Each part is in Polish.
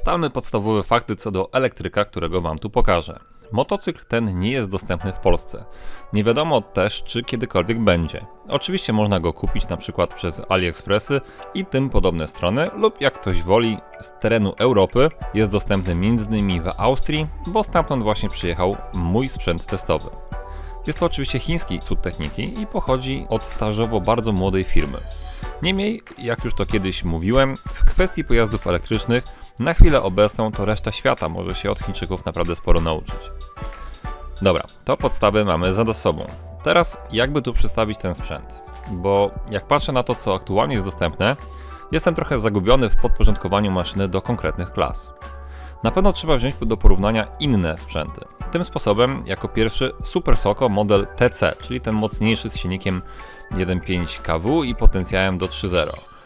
Ustalmy podstawowe fakty co do elektryka, którego Wam tu pokażę. Motocykl ten nie jest dostępny w Polsce. Nie wiadomo też, czy kiedykolwiek będzie. Oczywiście można go kupić na przykład przez AliExpressy i tym podobne strony, lub jak ktoś woli, z terenu Europy jest dostępny m.in. w Austrii, bo stamtąd właśnie przyjechał mój sprzęt testowy. Jest to oczywiście chiński cud techniki i pochodzi od stażowo bardzo młodej firmy. Niemniej, jak już to kiedyś mówiłem, w kwestii pojazdów elektrycznych na chwilę obecną to reszta świata może się od Chińczyków naprawdę sporo nauczyć. Dobra, to podstawy mamy za sobą. Teraz jakby tu przedstawić ten sprzęt? Bo jak patrzę na to, co aktualnie jest dostępne, jestem trochę zagubiony w podporządkowaniu maszyny do konkretnych klas. Na pewno trzeba wziąć do porównania inne sprzęty. Tym sposobem, jako pierwszy Super Soko model TC, czyli ten mocniejszy z silnikiem 1.5 kW i potencjałem do 3.0.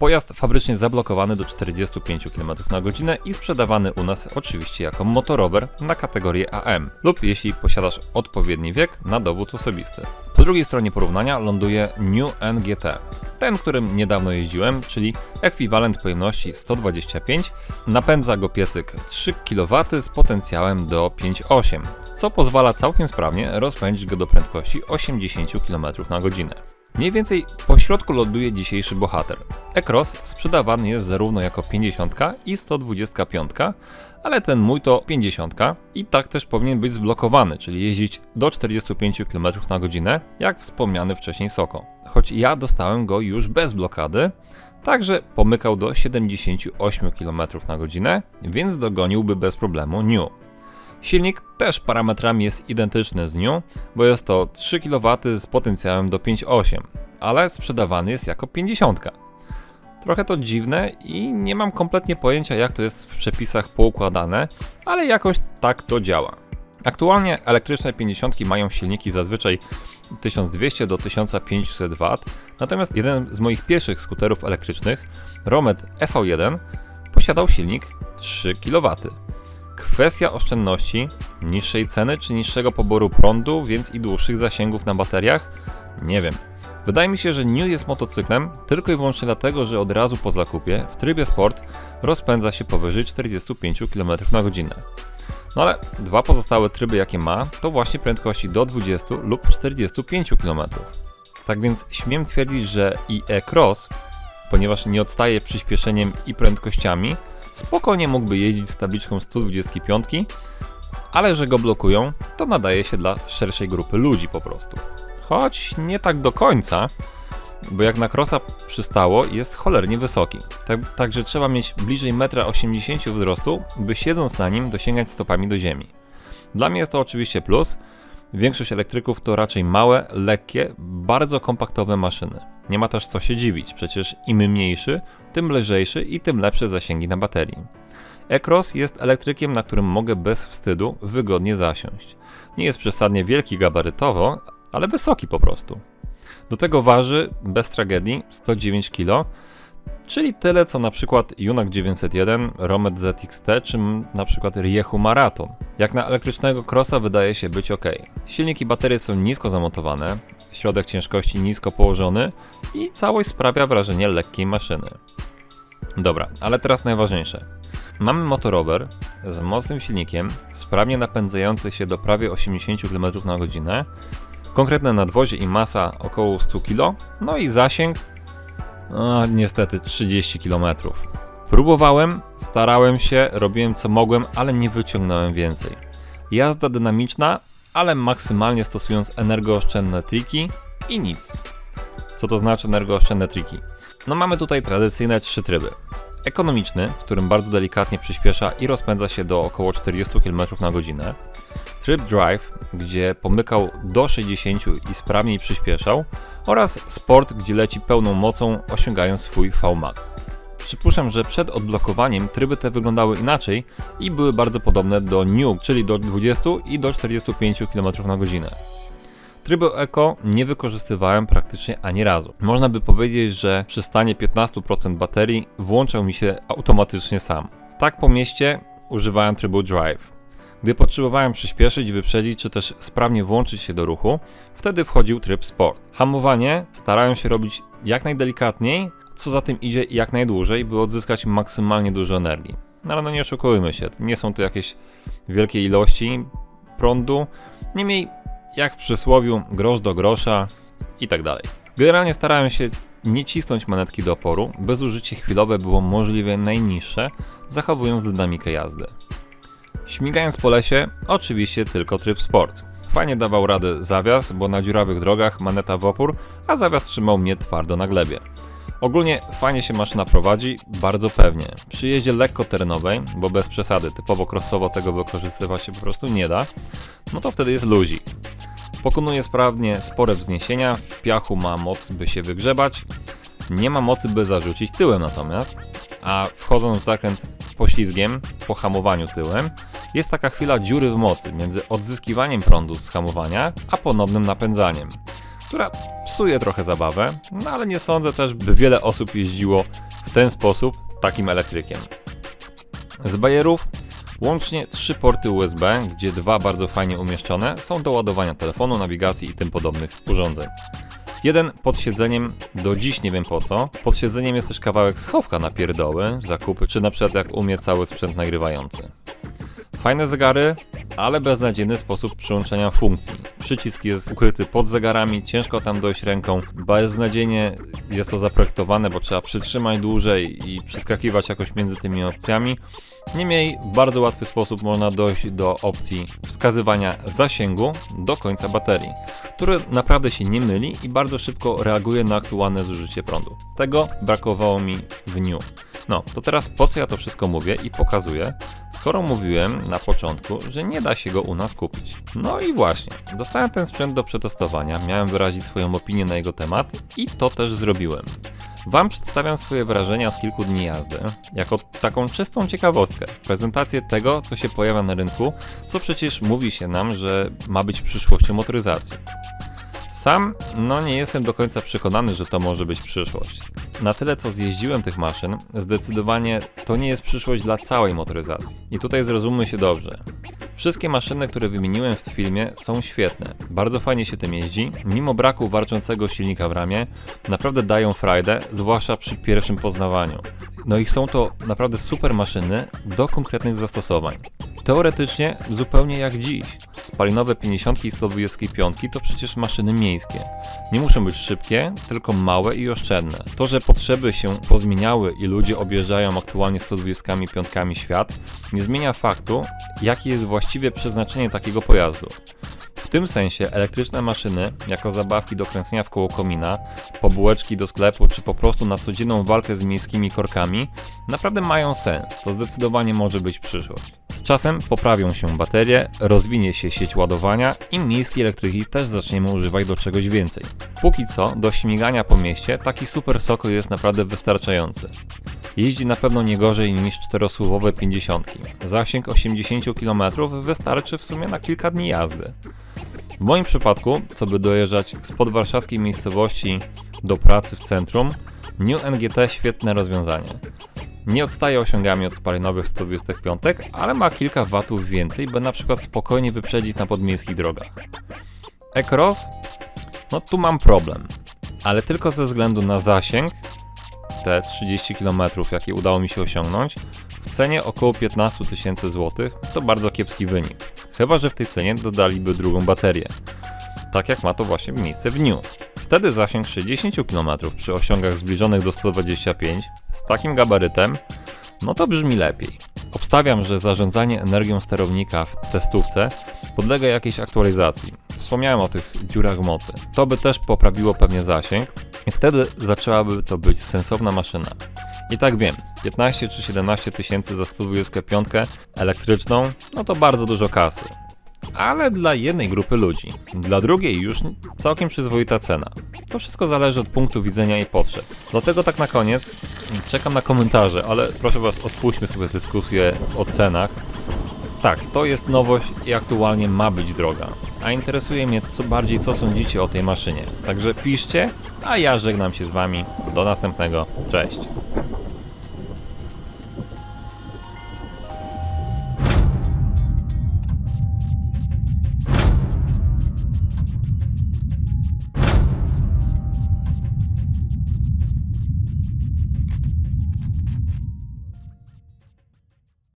Pojazd fabrycznie zablokowany do 45 km na godzinę i sprzedawany u nas oczywiście jako motorower na kategorię AM lub jeśli posiadasz odpowiedni wiek na dowód osobisty. Po drugiej stronie porównania ląduje New NGT. Ten, którym niedawno jeździłem, czyli ekwiwalent pojemności 125, napędza go piecyk 3 kW z potencjałem do 5,8, co pozwala całkiem sprawnie rozpędzić go do prędkości 80 km na godzinę. Mniej więcej po środku ląduje dzisiejszy bohater. E-Cross sprzedawany jest zarówno jako 50 i 125, ale ten mój to 50 i tak też powinien być zblokowany, czyli jeździć do 45 km na godzinę, jak wspomniany wcześniej Soko. Choć ja dostałem go już bez blokady, także pomykał do 78 km na godzinę, więc dogoniłby bez problemu New. Silnik też parametrami jest identyczny z nią, bo jest to 3 kW z potencjałem do 5,8, ale sprzedawany jest jako 50. Trochę to dziwne i nie mam kompletnie pojęcia jak to jest w przepisach poukładane, ale jakoś tak to działa. Aktualnie elektryczne 50 mają silniki zazwyczaj 1200 do 1500 W, natomiast jeden z moich pierwszych skuterów elektrycznych, Romet EV1, posiadał silnik 3 kW. Kwestia oszczędności, niższej ceny czy niższego poboru prądu, więc i dłuższych zasięgów na bateriach? Nie wiem. Wydaje mi się, że New jest motocyklem tylko i wyłącznie dlatego, że od razu po zakupie w trybie sport rozpędza się powyżej 45 km na godzinę. No ale dwa pozostałe tryby jakie ma to właśnie prędkości do 20 lub 45 km. Tak więc śmiem twierdzić, że i e-cross, ponieważ nie odstaje przyspieszeniem i prędkościami, spokojnie mógłby jeździć z tabliczką 125, ale że go blokują, to nadaje się dla szerszej grupy ludzi po prostu. Choć nie tak do końca, bo jak na krosa przystało, jest cholernie wysoki. Tak, także trzeba mieć bliżej 1,80 m wzrostu, by siedząc na nim dosięgać stopami do ziemi. Dla mnie jest to oczywiście plus, Większość elektryków to raczej małe, lekkie, bardzo kompaktowe maszyny. Nie ma też co się dziwić, przecież im mniejszy, tym lżejszy i tym lepsze zasięgi na baterii. E-Cross jest elektrykiem, na którym mogę bez wstydu wygodnie zasiąść. Nie jest przesadnie wielki gabarytowo, ale wysoki po prostu. Do tego waży, bez tragedii, 109 kg, czyli tyle co na przykład Junak 901, Romet ZXT czy na przykład Riechu Marathon. Jak na elektrycznego crossa wydaje się być ok. Silnik i baterie są nisko zamontowane, środek ciężkości nisko położony i całość sprawia wrażenie lekkiej maszyny. Dobra, ale teraz najważniejsze. Mamy motorower z mocnym silnikiem, sprawnie napędzający się do prawie 80 km na godzinę, konkretne nadwozie i masa około 100 kg, no i zasięg no, niestety 30 km. Próbowałem, starałem się, robiłem co mogłem, ale nie wyciągnąłem więcej. Jazda dynamiczna, ale maksymalnie stosując energooszczędne triki i nic. Co to znaczy energooszczędne triki? No mamy tutaj tradycyjne trzy tryby. Ekonomiczny, w którym bardzo delikatnie przyspiesza i rozpędza się do około 40 km na godzinę. Tryb Drive, gdzie pomykał do 60 i sprawniej przyspieszał. Oraz Sport, gdzie leci pełną mocą, osiągając swój VMAX. Przypuszczam, że przed odblokowaniem tryby te wyglądały inaczej i były bardzo podobne do New, czyli do 20 i do 45 km na godzinę. Trybu Eco nie wykorzystywałem praktycznie ani razu. Można by powiedzieć, że przy stanie 15% baterii włączał mi się automatycznie sam. Tak po mieście używałem trybu Drive. Gdy potrzebowałem przyspieszyć, wyprzedzić czy też sprawnie włączyć się do ruchu, wtedy wchodził tryb Sport. Hamowanie starałem się robić jak najdelikatniej, co za tym idzie jak najdłużej, by odzyskać maksymalnie dużo energii. No ale no nie oszukujmy się, nie są to jakieś wielkie ilości prądu. Niemniej, jak w przysłowiu, grosz do grosza i tak dalej. Generalnie starałem się nie cisnąć manetki do oporu, by zużycie chwilowe było możliwie najniższe, zachowując dynamikę jazdy. Śmigając po lesie, oczywiście tylko tryb sport. Fajnie dawał radę zawias, bo na dziurawych drogach maneta w opór, a zawias trzymał mnie twardo na glebie. Ogólnie fajnie się maszyna prowadzi, bardzo pewnie. Przy jeździe lekko terenowej, bo bez przesady, typowo crossowo tego wykorzystywać się po prostu nie da, no to wtedy jest luzik. Pokonuje sprawnie spore wzniesienia, w piachu ma moc by się wygrzebać, nie ma mocy by zarzucić tyłem natomiast, a wchodząc w zakręt poślizgiem, po hamowaniu tyłem, jest taka chwila dziury w mocy między odzyskiwaniem prądu z hamowania, a ponownym napędzaniem, która psuje trochę zabawę, no ale nie sądzę też, by wiele osób jeździło w ten sposób takim elektrykiem. Z bajerów łącznie trzy porty USB, gdzie dwa bardzo fajnie umieszczone są do ładowania telefonu, nawigacji i tym podobnych urządzeń. Jeden pod siedzeniem, do dziś nie wiem po co. Pod siedzeniem jest też kawałek schowka na pierdoły, zakupy, czy na przykład jak u mnie cały sprzęt nagrywający. Fajne zegary, ale beznadziejny sposób przyłączenia funkcji. Przycisk jest ukryty pod zegarami, ciężko tam dojść ręką. Beznadziejnie jest to zaprojektowane, bo trzeba przytrzymać dłużej i przeskakiwać jakoś między tymi opcjami. Niemniej w bardzo łatwy sposób można dojść do opcji wskazywania zasięgu do końca baterii, który naprawdę się nie myli i bardzo szybko reaguje na aktualne zużycie prądu. Tego brakowało mi w New. No, to teraz po co ja to wszystko mówię i pokazuję, skoro mówiłem na początku, że nie da się go u nas kupić. No i właśnie, dostałem ten sprzęt do przetestowania, miałem wyrazić swoją opinię na jego temat i to też zrobiłem. Wam przedstawiam swoje wrażenia z kilku dni jazdy, jako taką czystą ciekawostkę, prezentację tego, co się pojawia na rynku, co przecież mówi się nam, że ma być przyszłością motoryzacji. Sam, no nie jestem do końca przekonany, że to może być przyszłość. Na tyle co zjeździłem tych maszyn, zdecydowanie to nie jest przyszłość dla całej motoryzacji. I tutaj zrozummy się dobrze. Wszystkie maszyny, które wymieniłem w filmie są świetne. Bardzo fajnie się tym jeździ, mimo braku warczącego silnika w ramię, naprawdę dają frajdę, zwłaszcza przy pierwszym poznawaniu. No i są to naprawdę super maszyny do konkretnych zastosowań. Teoretycznie zupełnie jak dziś. Spalinowe 50 i 125 to przecież maszyny miejskie. Nie muszą być szybkie, tylko małe i oszczędne. To, że potrzeby się pozmieniały i ludzie objeżdżają aktualnie 125 świat, nie zmienia faktu, jakie jest właściwie przeznaczenie takiego pojazdu. Tym sensie elektryczne maszyny, jako zabawki do kręcenia w koło komina, pobułeczki do sklepu, czy po prostu na codzienną walkę z miejskimi korkami, naprawdę mają sens. To zdecydowanie może być przyszłość. Z czasem poprawią się baterie, rozwinie się sieć ładowania i miejskiej elektryki też zaczniemy używać do czegoś więcej. Póki co, do śmigania po mieście taki super soko jest naprawdę wystarczający. Jeździ na pewno nie gorzej niż czterosłowowe 50. Zasięg 80 km wystarczy w sumie na kilka dni jazdy. W moim przypadku, co by dojeżdżać z podwarszawskiej miejscowości do pracy w centrum, New NGT świetne rozwiązanie. Nie odstaje osiągami od spalinowych 125, ale ma kilka watów więcej, by na przykład spokojnie wyprzedzić na podmiejskich drogach. E-Cross? No tu mam problem, ale tylko ze względu na zasięg, te 30 km, jakie udało mi się osiągnąć, w cenie około 15 tysięcy złotych to bardzo kiepski wynik. Chyba, że w tej cenie dodaliby drugą baterię. Tak jak ma to właśnie miejsce w New. Wtedy zasięg 60 km przy osiągach zbliżonych do 125 z takim gabarytem, no to brzmi lepiej. Obstawiam, że zarządzanie energią sterownika w testówce podlega jakiejś aktualizacji. Wspomniałem o tych dziurach mocy. To by też poprawiło pewnie zasięg i wtedy zaczęłaby to być sensowna maszyna. I tak wiem, 15 czy 17 tysięcy za 125 elektryczną, no to bardzo dużo kasy. Ale dla jednej grupy ludzi, dla drugiej już całkiem przyzwoita cena. To wszystko zależy od punktu widzenia i potrzeb. Dlatego tak na koniec czekam na komentarze, ale proszę Was, odpuśćmy sobie dyskusję o cenach. Tak, to jest nowość i aktualnie ma być droga. A interesuje mnie co bardziej, co sądzicie o tej maszynie. Także piszcie, a ja żegnam się z Wami. Do następnego. Cześć.